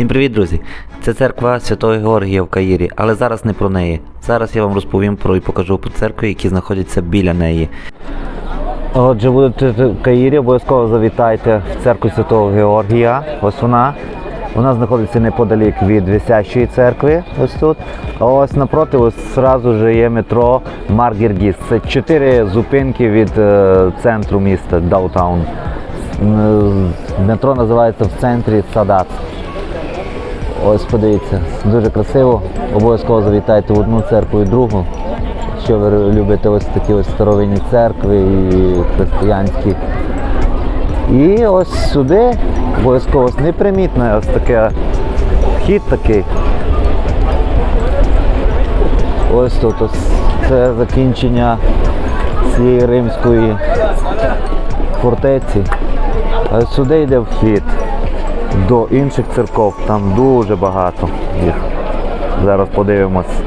Всім привіт, друзі! Це церква Святого Георгія в Каїрі, але зараз не про неї. Зараз я вам розповім про і покажу про церкви, які знаходяться біля неї. Отже, будете в Каїрі, обов'язково завітайте в церкву Святого Георгія. Ось вона. Вона знаходиться неподалік від Висящої церкви. Ось тут. А ось напроти, ось зразу же є метро Маргіргіс. Це чотири зупинки від е, центру міста Даутаун. Метро називається в центрі Садат. Ось подивіться, дуже красиво. Обов'язково завітайте в одну церкву і другу. Якщо ви любите ось такі ось старовинні церкви і християнські. І ось сюди обов'язково ось непримітне ось таке вхід такий. Ось тут ось це закінчення цієї римської фортеці. А сюди йде вхід до інших церков. Там дуже багато їх. Зараз подивимось.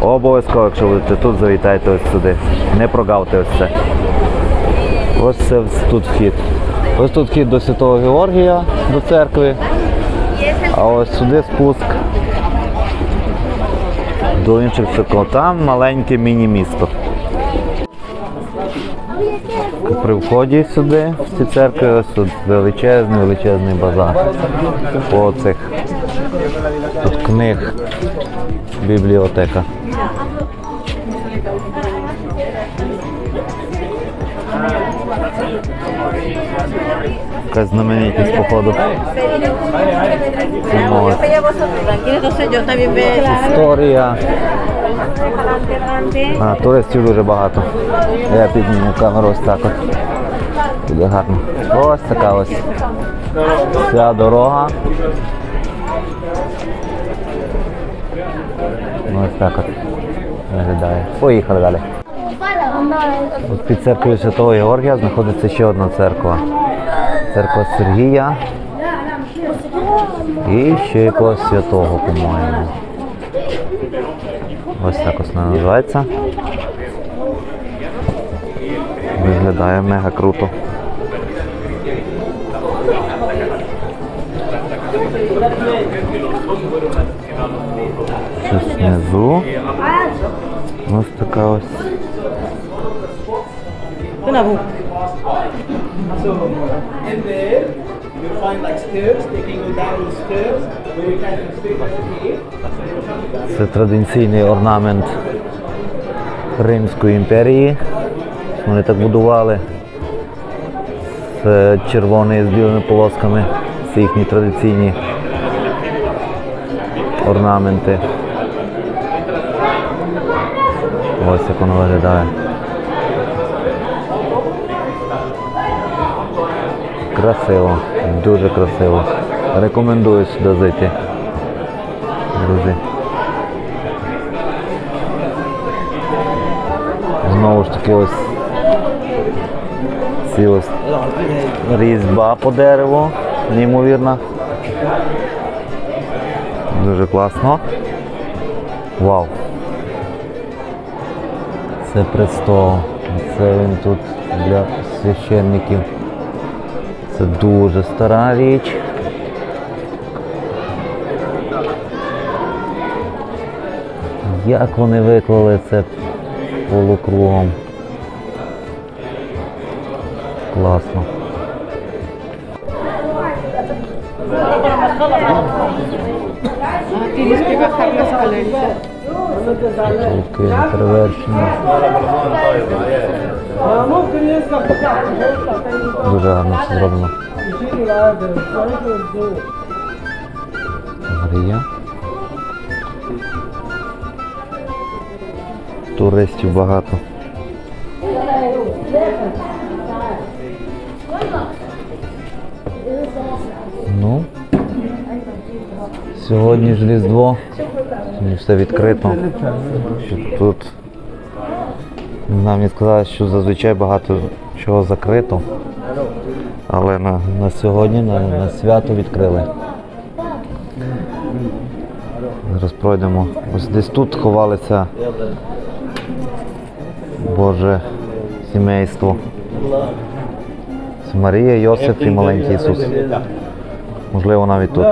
Обов'язково, якщо будете тут, завітайте ось сюди. Не прогавте ось це. Ось це тут вхід. Ось тут вхід до Святого Георгія, до церкви. А ось сюди спуск до інших церков. Там маленьке міні-місто. При вході сюди, в ці церкви, ось тут величезний, величезний базар. По цих тут книг, бібліотека. Якась знаменитість, походу. Історія. А, туристів дуже багато. Я підніму камеру ось так от. Буде гарно. Ось така ось. Ця дорога. Ну, Ось так от виглядає. Поїхали далі. От під церквою Святого Георгія знаходиться ще одна церква. Церква Сергія. І ще якогось святого, по-моєму. Ось так ось вона називається. Виглядає мега круто. Щось внизу. Ось така ось. There, you'll find like stairs, taking you down the stairs, where you can stay by. Це традиційний орнамент Римської імперії. Вони так будували. Це червоний з білими полосками. Це їхні традиційні орнаменти. Ось як воно виглядає. Красиво, дуже красиво. Рекомендую сюди зайти. Друзі. Знову ж таки ось ці ось різьба по дереву, неймовірна. Дуже класно. Вау. Це престол. Це він тут для священників. Це дуже стара річ. Як вони виклали це полукругом? Класно. Tienes Тільки неперевершені. Дуже гарно все зроблено. Марія. Туристів багато. Ну, сьогодні ж Різдво. Сьогодні все відкрито. Тут нам мені сказали, що зазвичай багато чого закрито. Але на, на сьогодні, на, на свято відкрили. Зараз пройдемо. Ось десь тут ховалися Боже сімейство. Марія, Йосиф і маленький Ісус. Можливо, навіть тут.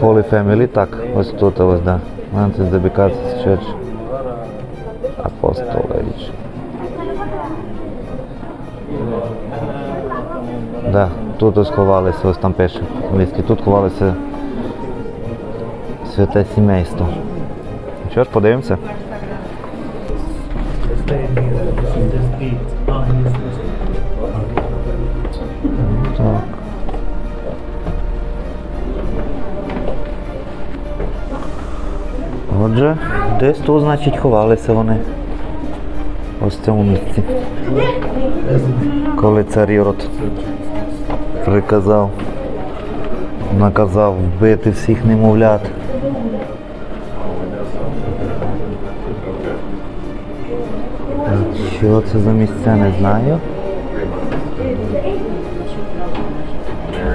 Holy Family, так, ось тут ось, да. Mantis de Bicatis Church. Apostolage. Да, тут ось ховалися, ось там пише англійський, тут ховалося святе сімейство. Що ж, подивимося. Так. Отже, десь тут, значить, ховалися вони. Ось в цьому місці. Коли цар Ірод приказав, наказав вбити всіх немовлят. Що це за місце, не знаю.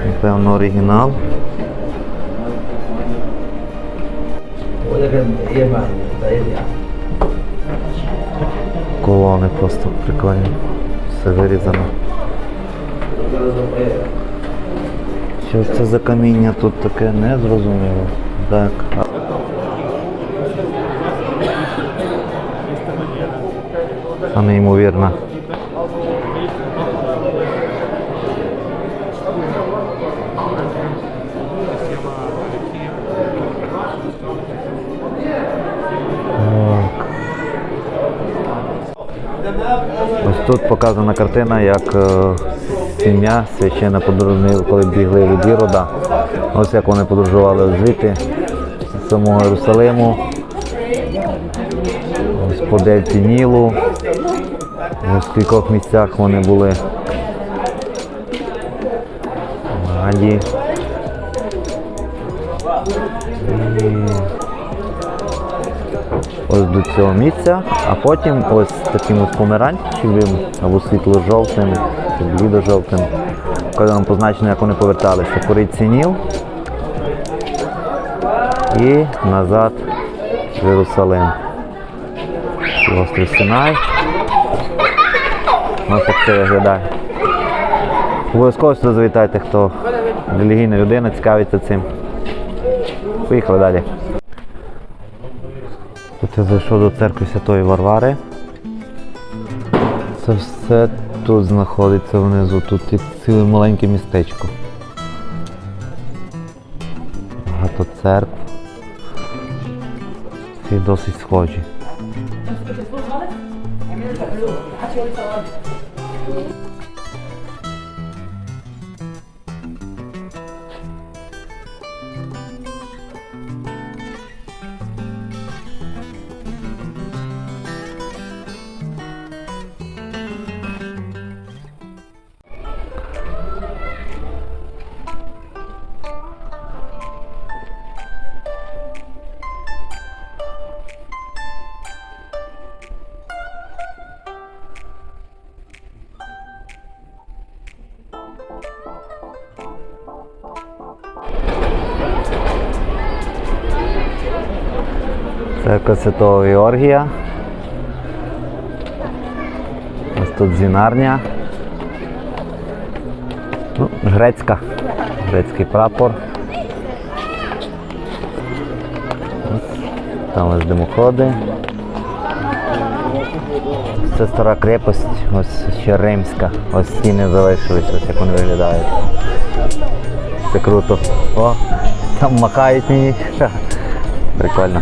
Напевно, оригінал. Колони просто прикольні. Все вирізано. Що це за каміння тут таке, не зрозуміло. Так. А неймовірно. Тут показана картина, як е, сім'я священна подорожнила, коли бігли від Ірода. Ось як вони подорожували звідти з самого Єрусалиму. Ось по дельті Нілу. В кількох місцях вони були. в Аді. І ось до цього місця, а потім ось таким ось помаранчевим або світло-жовтим, блідо-жовтим, коли нам позначено, як вони поверталися. Кориця Ніл і назад в Єрусалим. Острів Синай. Ось як це виглядає. Обов'язково сюди завітайте, хто релігійна людина, цікавиться цим. Поїхали далі. Тут я зайшов до церкви Святої Варвари. Це все тут знаходиться внизу. Тут є ціле маленьке містечко. Багато церкв. Всі досить схожі. Церква Святого Георгія. Ось тут зінарня. Ну, грецька. Грецький прапор. Там ось димоходи. Це стара крепость, ось ще римська. Ось стіни залишились, ось як вони виглядають. Це круто. О, там махають мені. Прикольно.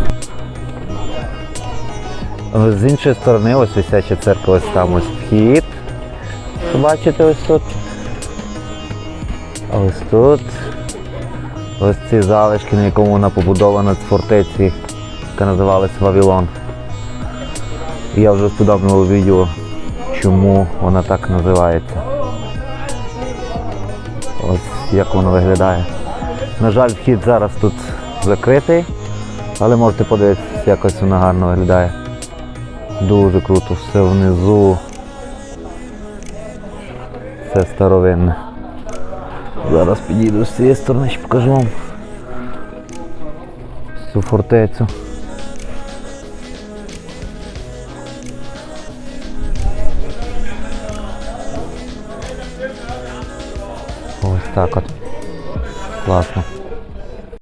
З іншої сторони, ось висяча церква, ось там ось вхід. Бачите ось тут. Ось тут. Ось ці залишки, на якому вона побудована з фортеці, яка називалась Вавилон. Я вже вподобнив відео, чому вона так називається. Ось як воно виглядає. На жаль, вхід зараз тут закритий, але можете подивитися, якось вона гарно виглядає. Дуже круто, все внизу. Все старовинне. Зараз підійду з цієї сторони, ще покажу вам цю фортецю. Ось так от. Класно.